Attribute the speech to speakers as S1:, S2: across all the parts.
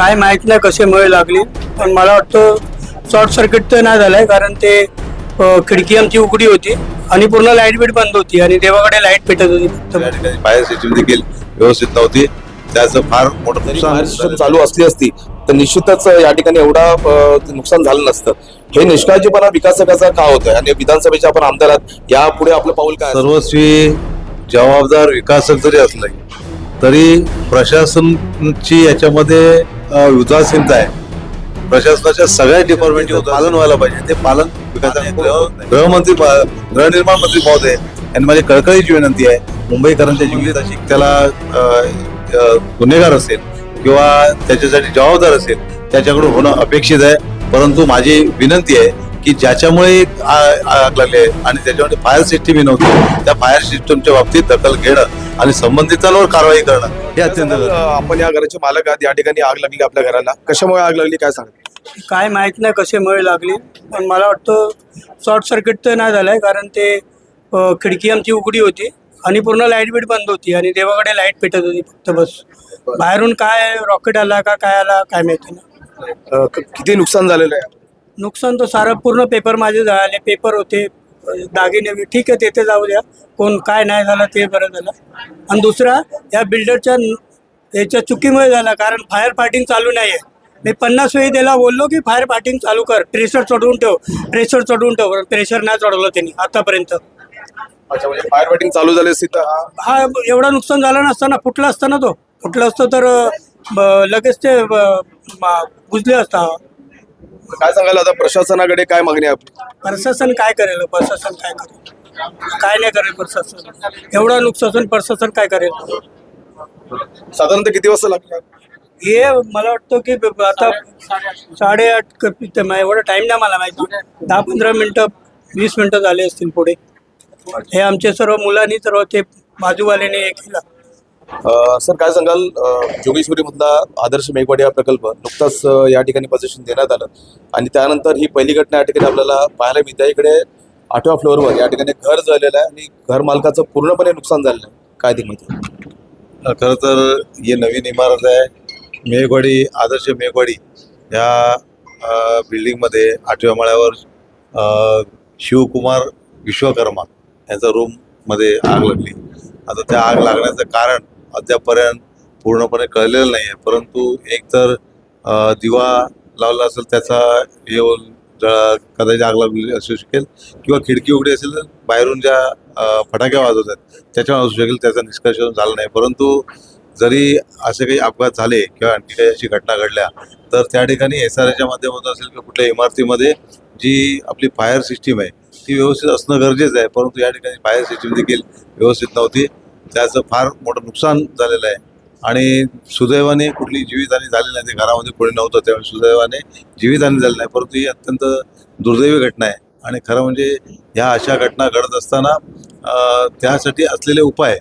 S1: काय माहीत नाही कशामुळे लागली पण मला वाटतं शॉर्ट सर्किट तर नाही झालंय कारण ते खिडकी आमची उघडी होती आणि पूर्ण लाइट बीट बंद होती आणि देवाकडे लाइट पेटत होती. फक्त
S2: फायर सिस्टीम देखील व्यवस्थित नव्हती. त्याचं फार मोठं नुकसान
S3: फायर सिस्टम
S2: झालेलं
S3: चालू असली असती तर निश्चितच या ठिकाणी एवढा नुकसान झालं नसतं. हे निष्काळजीपणा विकासकाचा का होतोय? आणि विधानसभेचे आपण आमदार आहात यापुढे आपलं पाऊल काय?
S2: सर्वस्वी जबाबदार विकासक जरी असले तरी प्रशासनची याच्यामध्ये उदासीनता आहे. प्रशासनाच्या सगळ्या डिपार्टमेंटचे पालन व्हायला पाहिजे. ते पालन गृहमंत्री गृहनिर्माण मंत्री महोदय यांनी माझी कळकळीची विनंती आहे. मुंबईकरांच्या जीविताची त्याला अ, अ, गुन्हेगार असेल किंवा त्याच्यासाठी जबाबदार असेल त्याच्याकडून होणं अपेक्षित आहे. परंतु माझी विनंती आहे की ज्याच्यामुळे आ- आग लागली आहे आणि त्याच्यामध्ये फायर सिस्टीम नव्हती. त्या फायर सिस्टमच्या बाबतीत दखल घेणं आणि संबंधितांवर कारवाई करणं हे अत्यंत आहे.
S3: आपण या घराचे मालक आहात. या ठिकाणी आग लागली आपल्या घराला? कशामुळे आग लागली? काय सांगा
S1: काय माहीत नाही कशामुळे लागली. पण मला वाटतं शॉर्ट सर्किट तर नाही झालंय कारण ते खिडकी आमची उघडी होती आणि पूर्ण लाइट बीट बंद होती आणि देवाकडे लाइट पेटत होती फक्त बस. बाहेरून काय रॉकेट आला का काय आला काय माहिती नाही.
S3: किती नुकसान झालेलं आहे?
S1: नुकसान तर सारं पूर्ण पेपर माझे झाले पेपर होते दागिने ठीक आहे तेथे जाऊ द्या. कोण काय नाही झालं ते बरं झालं. आणि दुसरा या बिल्डरच्या याच्या चुकीमुळे झाला कारण फायर फायटिंग चालू नाही आहे मी पन्नास वेळी त्याला बोललो की फायर फायटिंग चालू कर. प्रेशर चढवून ठेव. प्रेशर चढवून ठेव. प्रेशर नाही चढवलं त्यांनी आतापर्यंत.
S3: अच्छा म्हणजे फायर फायटिंग चालू झाली असती तर हा-
S1: एवढा नुकसान झालं नसतं ना फुटला असता ना तो. फुटला असतं तर लगेच ते बुजले असता.
S3: काय सांगाल आता प्रशासनाकडे काय मागणी आहे? आपली?
S1: प्रशासन काय करेल? प्रशासन काय करेल? काय नाही करेल प्रशासन? एवढं नुकसान प्रशासन काय करेल?
S3: साधारणतः किती वाजता लागला
S1: हे मला वाटतं की ब- आता साडेआठ क- ते मा- एवढं टाईम नाही मला माहिती. दहा पंधरा मिनटं वीस मिनटं झाले असतील पुढे. हे आमचे सर्व मुलांनी सर्व ते बाजूवाल्याने हे केलं.
S3: सर काय सांगाल? जोगेश्वरीमधला जोगेश्वरी मधला आदर्श मेघवाडी हा प्रकल्प नुकताच या ठिकाणी पोझिशन देण्यात आलं. आणि त्यानंतर ही पहिली घटना या ठिकाणी आपल्याला पाहायला मिळते. इकडे आठव्या फ्लोअरवर या ठिकाणी घर जळलेलं आहे आणि घर मालकाचं पूर्णपणे नुकसान झालेलं आहे. काय ते माहिती
S2: खरं तर ही नवीन इमारत आहे. मेघवाडी आदर्श मेघवाडी या बिल्डिंगमध्ये आठव्या माळ्यावर शिवकुमार विश्वकर्मा यांचा रूममध्ये आग लागली. आता त्या आग लागण्याचं कारण अद्यापपर्यंत पूर्णपणे कळलेलं नाही आहे परंतु एक तर दिवा लावला असेल त्याचा येऊन कदाचित आग लागलेली असू शकेल किंवा खिडकी उघडी असेल तर बाहेरून ज्या फटाक्या वाजवत आहेत त्याच्यावर असू शकेल त्याचा निष्कर्ष झाला नाही. परंतु जरी असे काही अपघात झाले किंवा आणखी काही अशी घटना घडल्या तर त्या ठिकाणी एस आर एच्या माध्यमातून असेल किंवा कुठल्या इमारतीमध्ये जी आपली फायर सिस्टीम आहे ती व्यवस्थित असणं गरजेचं आहे. परंतु या ठिकाणी फायर सिस्टीम देखील व्यवस्थित नव्हती. त्याचं फार मोठं नुकसान झालेलं आहे. आणि सुदैवाने कुठली जीवितहानी झाली नाही ते घरामध्ये कोणी नव्हतं त्यामुळे सुदैवाने जीवितहानी झाली नाही. परंतु ही अत्यंत दुर्दैवी घटना आहे. आणि खरं म्हणजे ह्या अशा घटना घडत असताना त्यासाठी असलेले उपाय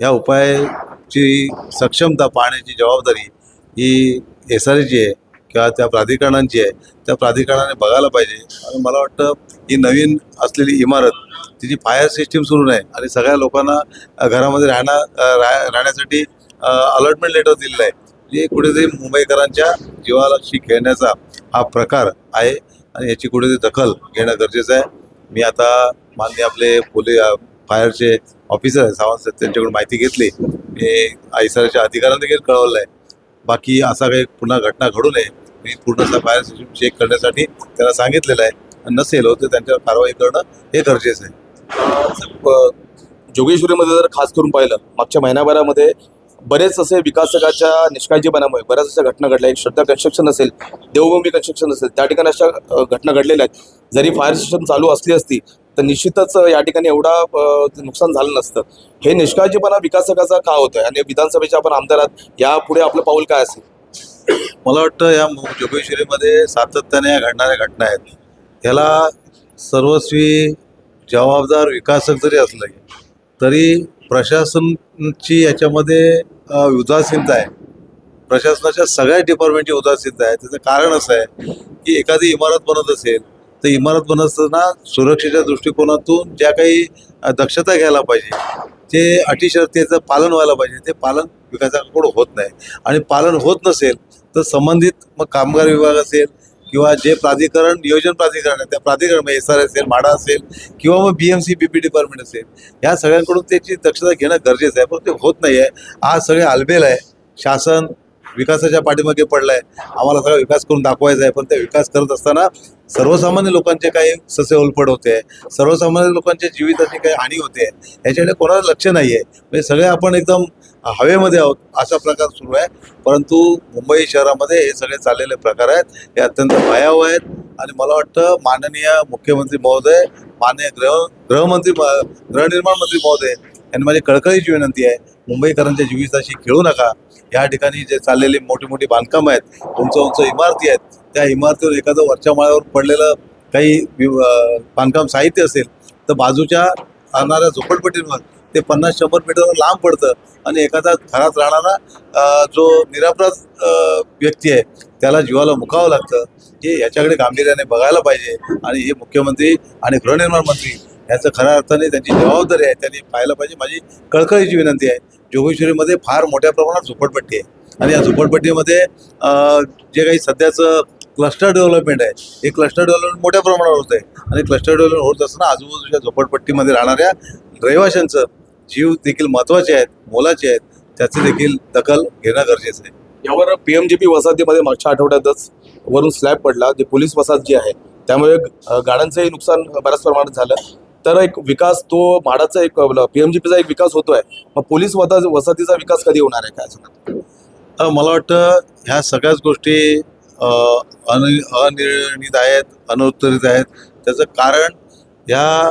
S2: ह्या उपायाची सक्षमता पाहण्याची जबाबदारी ही एस आर एची आहे. किंवा त्या प्राधिकरणांची आहे त्या प्राधिकरणाने बघायला पाहिजे. आणि मला वाटतं ही नवीन असलेली इमारत तिची फायर सिस्टीम सुरू नाही आणि सगळ्या लोकांना घरामध्ये राहणं राहण्यासाठी अलॉटमेंट लेटर दिलेलं आहे. हे कुठेतरी मुंबईकरांच्या जीवालाशी खेळण्याचा हा प्रकार आहे आणि याची कुठेतरी दखल घेणं गरजेचं आहे. मी आता मान्य आपले पोलीस फायरचे ऑफिसर आहे सावंत त्यांच्याकडून माहिती घेतली. मी आयसरच्या अधिकाऱ्यांना देखील कळवलं आहे बाकी असा काही पुन्हा घटना घडू नये. मी पूर्ण फायर सिस्टीम चेक करण्यासाठी त्यांना सांगितलेलं आहे. नसेल हो तर त्यांच्यावर कारवाई करणं हे गरजेचं आहे.
S3: जोगेश्वरीमध्ये जर खास करून पाहिलं मागच्या महिनाभरामध्ये बरेच असे विकासकाच्या निष्काळजीपणामुळे बऱ्याच अशा घटना घडल्या. एक श्रद्धा कन्स्ट्रक्शन असेल देवभूमी कन्स्ट्रक्शन असेल त्या ठिकाणी अशा घटना घडलेल्या आहेत. जरी फायर सिस्टम चालू असली असती तर निश्चितच या ठिकाणी एवढा नुकसान झालं नसतं. हे निष्काळजीपणा विकासकाचा का होतोय? आणि विधानसभेचे आपण आमदार यापुढे आपलं पाऊल काय असेल?
S2: मला वाटतं या जोगेश्वरीमध्ये सातत्याने या घडणाऱ्या घटना आहेत. ह्याला सर्वस्वी जबाबदार विकासक जरी असलं तरी प्रशासनची याच्यामध्ये उदासीनता आहे. प्रशासनाच्या सगळ्या डिपार्टमेंटची उदासीनता आहे. त्याचं कारण असं आहे की एखादी इमारत बनत असेल तर इमारत बनत असताना सुरक्षेच्या दृष्टिकोनातून ज्या काही दक्षता घ्यायला पाहिजे ते अटी शर्तीचं पालन व्हायला पाहिजे. ते पालन विकासाकडून होत नाही. आणि पालन होत नसेल तर संबंधित मग कामगार विभाग असेल किंवा जे प्राधिकरण नियोजन प्राधिकरण आहे त्या प्राधिकरण एस आर असेल माडा असेल किंवा मग B M C B P department असेल ह्या सगळ्यांकडून त्याची दक्षता घेणं गरजेचं आहे. पण ते होत नाही आहे आज सगळे आलबेल आहे. शासन विकासाच्या पाठीमागे पडलं आहे आम्हाला सगळा विकास करून दाखवायचा आहे. पण ते विकास करत असताना सर्वसामान्य लोकांचे काही ससे ओलपड होते. आहे सर्वसामान्य लोकांच्या जीविताची काही हानी होते. आहे याच्याकडे कोणाला लक्ष नाही आहे म्हणजे सगळे आपण एकदम हवेमध्ये आहोत असा प्रकार सुरू आहे. परंतु मुंबई शहरामध्ये हे सगळे चाललेले प्रकार आहेत. हे अत्यंत भयावह आहेत. आणि मला वाटतं माननीय मुख्यमंत्री महोदय माननीय गृह गृहमंत्री गृहनिर्माण मंत्री महोदय यांनी माझी कळकळीची विनंती आहे. मुंबईकरांच्या जीविताशी खेळू नका. या ठिकाणी जे चाललेली मोठी मोठी बांधकामं आहेत उंच उंच इमारती आहेत त्या इमारतीवर एखादं वरच्या माळ्यावर पडलेलं काही वि- बांधकाम साहित्य असेल तर बाजूच्या राहणाऱ्या झोपडपट्टींवर ते पन्नास शंभर मीटर लांब पडतं आणि एखादा घरात राहणारा जो निरापराध व्यक्ती आहे त्याला जीवाला मुकावं लागतं. हे याच्याकडे गांभीर्याने बघायला पाहिजे आणि हे मुख्यमंत्री आणि गृहनिर्माण मंत्री याचं खऱ्या अर्थाने त्यांची जबाबदारी आहे त्यांनी पाहायला पाहिजे. माझी कळकळीची विनंती आहे. जोगेश्वरीमध्ये फार मोठ्या प्रमाणात झोपडपट्टी आहे. आणि या झोपडपट्टीमध्ये जे काही सध्याचं क्लस्टर डेव्हलपमेंट आहे हे क्लस्टर डेव्हलपमेंट मोठ्या प्रमाणावर होत आहे. आणि क्लस्टर डेव्हलपमेंट होत असताना आजूबाजूच्या झोपडपट्टीमध्ये राहणाऱ्या रहिवाशांचं जीव देखील महत्त्वाचे आहेत मोलाचे आहेत त्याची देखील दखल घेणं गरजेचं आहे.
S3: यावर पी एम जे पी वसाहतीमध्ये मागच्या आठवड्यातच वरून स्लॅब पडला. जे पोलीस वसाहत जी आहे त्यामुळे गाड्यांचंही नुकसान बऱ्याच प्रमाणात झालं. तर एक विकास तो म्हाडाचा एक पीएमजीपीचा एक विकास होतोय. मग पोलीस वसा वसाहतीचा विकास कधी होणार आहे काय
S2: मला वाटतं ह्या सगळ्याच गोष्टी अनि अनिर्णित आहेत अनुत्तरित आहेत त्याचं कारण ह्या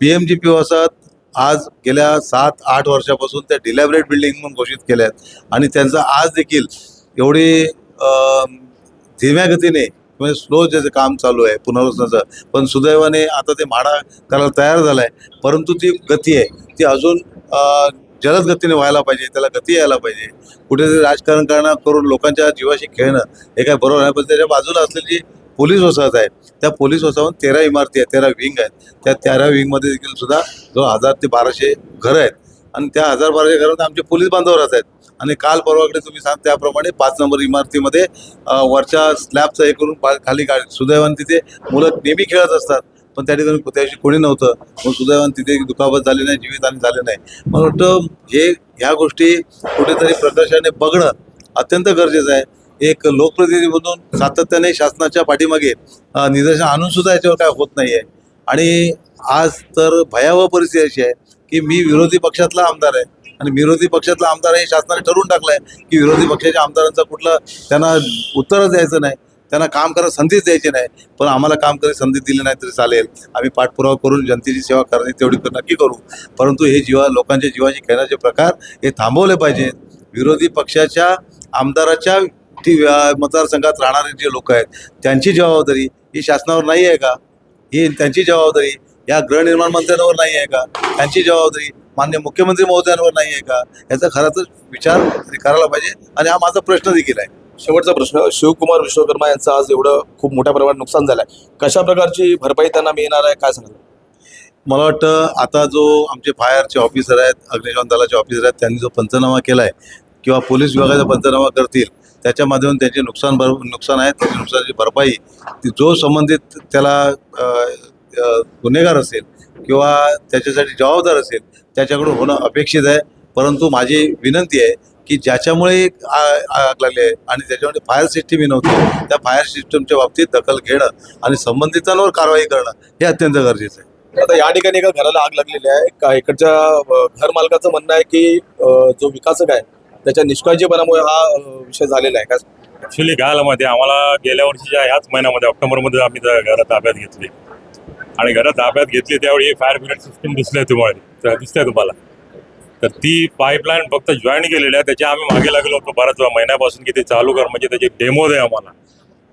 S2: पी एम जी पी वसाहत आज गेल्या सात आठ वर्षापासून त्या डिलॅबरेट बिल्डिंग म्हणून घोषित केल्या आहेत आणि त्यांचा आज देखील एवढी धीम्या गतीने म्हणजे स्लो ज्याचं काम चालू आहे पुनर्वसनाचं. पण सुदैवाने आता ते म्हाडा करायला तयार झाला आहे परंतु ती गती आहे. ती अजून जलद गतीने व्हायला पाहिजे त्याला गती यायला पाहिजे. कुठेतरी राजकारण करणं करून लोकांच्या जीवाशी खेळणं हे काय बरोबर नाही. पण त्याच्या बाजूला असलेली जी पोलीस वसाहत आहे त्या पोलीस वसाहत तेरा इमारती आहेत तेरा विंग आहेत. त्या तेरा विंगमध्ये देखील सुद्धा जवळ हजार ते बाराशे घरं आहेत. आणि त्या हजार बाराशे घरात आमचे पोलीस बांधव राहत आहेत. आणि काल परवाकडे तुम्ही सांग त्याप्रमाणे पाच नंबर इमारतीमध्ये वरच्या स्लॅबचं हे करून पा- खाली गाडी सुदैवान तिथे मुलं नेहमी खेळत असतात. पण त्या ठिकाणी त्याशी कोणी नव्हतं. मग सुदैवान तिथे दुखापत झाली नाही जीवितहानी झाले नाही. मला वाटतं हे ह्या गोष्टी कुठेतरी प्रकर्षाने बघणं अत्यंत गरजेचं आहे. एक लोकप्रतिनिधी म्हणून सातत्याने शासनाच्या पाठीमागे निदर्शन आणून सुद्धा याच्यावर काय होत नाही आहे आणि आज तर भयावह परिस्थिती अशी आहे की मी विरोधी पक्षातला आमदार आहे. आणि विरोधी पक्षातला आमदार हे शासनाने ठरवून टाकलं आहे की विरोधी पक्षाच्या आमदारांचं कुठलं त्यांना उत्तरच द्यायचं नाही. त्यांना काम करायला संधीच द्यायची नाही. पण आम्हाला काम करायची संधी दिली नाही तरी चालेल. आम्ही पाठपुरावा करून जनतेची सेवा करणे तेवढी तर नक्की करू. परंतु हे जीवा लोकांच्या जीवाची खेळण्याचे प्रकार हे थांबवले पाहिजेत. विरोधी पक्षाच्या आमदाराच्या ती मतदारसंघात राहणारे जे लोक आहेत त्यांची जबाबदारी ही शासनावर नाही आहे का? ही त्यांची जबाबदारी या गृहनिर्माण मंत्र्यांवर नाही आहे का? त्यांची जबाबदारी मान्य मुख्यमंत्री महोदयांवर नाही आहे का? याचा खरा तर विचार करायला पाहिजे. आणि हा माझा प्रश्न देखील आहे.
S3: शेवटचा प्रश्न शिवकुमार विश्वकर्मा यांचं आज एवढं खूप मोठ्या प्रमाणात नुकसान झालंय. कशा प्रकारची भरपाई त्यांना मिळणार आहे? काय सांगाल?
S2: मला वाटतं आता जो आमचे फायरचे ऑफिसर आहेत अग्निशमन दलाचे ऑफिसर आहेत त्यांनी जो पंचनामा केला आहे किंवा पोलीस विभागाचा पंचनामा करतील त्याच्या माध्यमातून त्यांचे नुकसान भर नुकसान आहे त्याची नुकसानाची भरपाई ती जो संबंधित त्याला गुन्हेगार असेल किंवा त्याच्यासाठी जबाबदार असेल त्याच्याकडून होणं अपेक्षित आहे. परंतु माझी विनंती आहे की ज्याच्यामुळे आ- आग लागली आहे आणि त्याच्यामध्ये फायर सिस्टीमही नव्हती त्या फायर सिस्टमच्या बाबतीत दखल घेणं आणि संबंधितांवर कारवाई करणं हे अत्यंत गरजेचं आहे.
S3: आता या ठिकाणी एका घराला आग लागलेली आहे. का इकडच्या घर मालकाचं म्हणणं आहे की जो विकासक आहे त्याच्या निष्काळजीपणामुळे हा विषय झालेला आहे. काय
S4: ऍक्च्युली काय झालं माहिती आम्हाला गेल्या वर्षीच्या ह्याच महिन्यामध्ये ऑक्टोबरमध्ये आम्ही त्या घरात ताब्यात घेतली. आणि घरात ताब्यात घेतली त्यावेळी फायर ब्रिगेड सिस्टम दिसलंय तुम्हाला तर दिसतंय तुम्हाला. तर ती पाईपलाईन फक्त जॉईन केलेली आहे त्याच्या आम्ही मागे लागलो होतो बऱ्याच वेळा महिन्यापासून की ते चालू कर म्हणजे त्याची डेमो दे आम्हाला.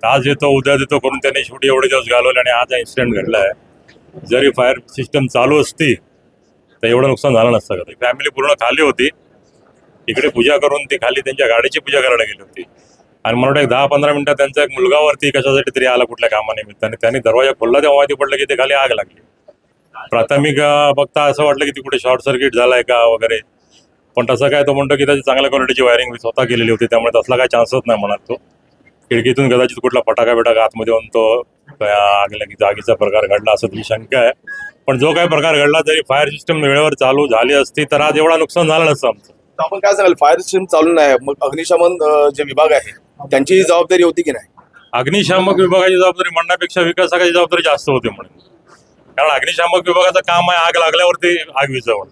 S4: आज येतो उद्या देतो करून त्यांनी शेवटी एवढे दिवस घालवले आणि आज हा इन्सिडेंट घडला आहे जरी फायर सिस्टम चालू असती तर एवढं नुकसान झालं नसतं का फॅमिली पूर्ण खाली होती. इकडे पूजा करून ती खाली त्यांच्या गाडीची पूजा करायला गेली होती. आणि मला वाटतं एक दहा पंधरा मिनिटं त्यांचा एक मुलगा वरती कशासाठी तरी आला कुठल्या कामानिमित्ताने त्यांनी दरवाजा खोलला तेव्हा माहिती पडलं की ते खाली आग लागली. प्राथमिक बघता असं वाटलं की ती कुठे शॉर्ट सर्किट झालाय का वगैरे. पण तसं काय तो म्हणतो की त्याची चांगल्या क्वालिटीची वायरिंग स्वतः केलेली होती त्यामुळे तसला काय चान्सच नाही म्हणत तो. खिडकीतून कदाचित कुठला फटाका बिटाका आतमध्ये येऊन तो आग लागी जागीचा प्रकार घडला असं तुझी शंका आहे. पण जो काही प्रकार घडला तरी फायर सिस्टम वेळेवर चालू झाली असती तर आज एवढा नुकसान झालं नसतं आमचं.
S3: आपण काय सांगाल? फायर सिस्टम चालू नाही. मग अग्निशमन जे विभाग आहे त्यांची जबाबदारी होती की नाही?
S4: अग्निशामक विभागाची जबाबदारी म्हणण्यापेक्षा विकासकाची जबाबदारी जास्त होती म्हणून. कारण अग्निशामक विभागाचं काम आहे आग लागल्यावरती आग विझवणं.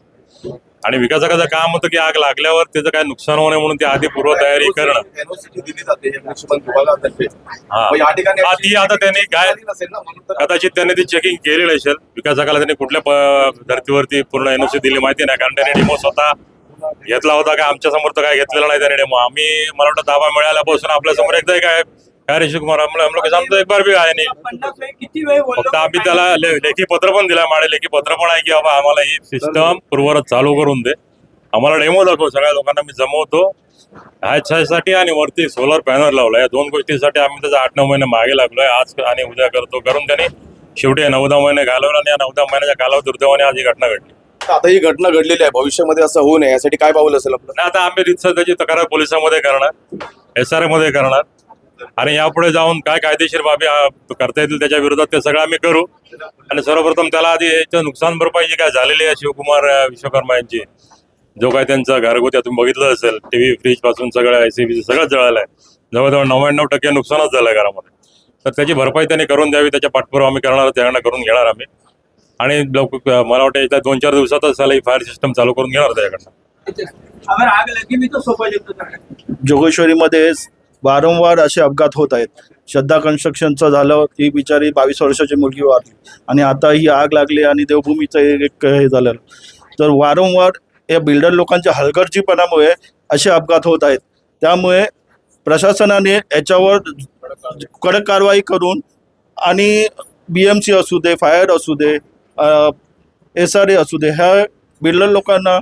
S4: आणि विकासकाचं काम होतं की आग लागल्यावर त्याचं काय नुकसान होऊ नये म्हणून ती आधी पूर्वतयारी करणं.
S3: NOC दिली जाते अग्निशमन विभागातर्फे
S4: हा.
S3: मग या ठिकाणी
S4: हा, ती आता त्यांनी काय
S3: नसेल ना म्हणून तर
S4: कदाचित त्यांनी ती चेकिंग केलेली असेल. विकासकाला त्यांनी कुठल्या प- धर्तीवरती पूर्ण एनओसी दिली माहिती नाही कारण त्यांनी डेमो स्वतः घेतला होता का? आमच्यासमोर तर काय घेतलेला नाही त्याने डेमो आम्ही मला वाटतं ताबा मिळाल्यापासून आपल्यासमोर एकदा काय काय ऋषी कुमार एक बार बी आहे नाही. फक्त आम्ही त्याला लेखी पत्र पण दिलं माझे लेखी पत्र पण आहे की बाबा आम्हाला ही सिस्टम पूर्वरच चालू करून दे. आम्हाला डेमो दाखव. सगळ्या लोकांना मी जमवतो. ह्याच्यासाठी आणि वरती सोलर पॅनल लावला या दोन गोष्टीसाठी आम्ही त्याचा आठ नऊ महिने मागे लागलोय. आज आणि उद्या करतो. करून त्यांनी शेवटी नऊ दहा महिने घालवला आणि या नऊ दहा महिन्याच्या कालावधी दुर्दैवाने आज ही घटना घडली.
S3: आता ही घटना घडलेली आहे. भविष्यामध्ये असं होऊ नये. यासाठी काय पाऊल असेल आपलं?
S4: आता आम्ही रितसर त्याची तक्रार पोलिसांमध्ये करणार एस आरमध्ये करणार. आणि यापुढे जाऊन काय कायदेशीर बाबी आ, करता येतील त्याच्या विरोधात ते सगळं आम्ही करू. आणि सर्वप्रथम त्याला आधी याचं नुकसान भरपाई जी काय झालेली आहे शिवकुमार अ, विश्वकर्मा यांची जो काय त्यांचा घरगुती तुम्ही बघितलं असेल टीव्ही फ्रीजपासून सगळं एसीबी सगळं जळालं आहे. जवळजवळ नव्याण्णव टक्के नुकसानच झालं आहे घरामध्ये. तर त्याची भरपाई त्यांनी करून द्यावी त्याच्या पाठपुरावा आम्ही करणार त्यांना करून घेणार आम्ही. आणि लोक मला वाटतं येत्या दोन चार दिवसातच त्याला ही फायर सिस्टम चालू करून घेणार त्याच्याकडनं
S1: अगर आग लगी भी तो सोपा जगतो करणार
S5: जोगेश्वरीमध्ये वारंवार असे अपघात होत आहेत. श्रद्धा कन्स्ट्रक्शनचं झालं ती बिचारी बावीस वर्षाची मुलगी वारली. आणि आता ही आग लागली आणि देवभूमीचं एक एक हे झालं तर वारंवार या बिल्डर लोकांच्या हलगर्जीपणामुळे असे अपघात होत आहेत. त्यामुळे प्रशासनाने याच्यावर कडक कारवाई करून आणि बी एम सी असू दे फायर असू दे एस आर ए असू दे ह्या बिल्डर लोकांना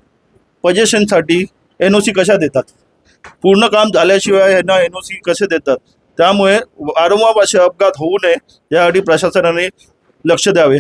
S5: पजेशनसाठी एन ओ सी कशा देतात? पूर्ण काम झाल्याशिवाय यांना एन ओ सी कसे देतात? त्यामुळे वारंवार असे अपघात होऊ नये यासाठी प्रशासनाने लक्ष द्यावे.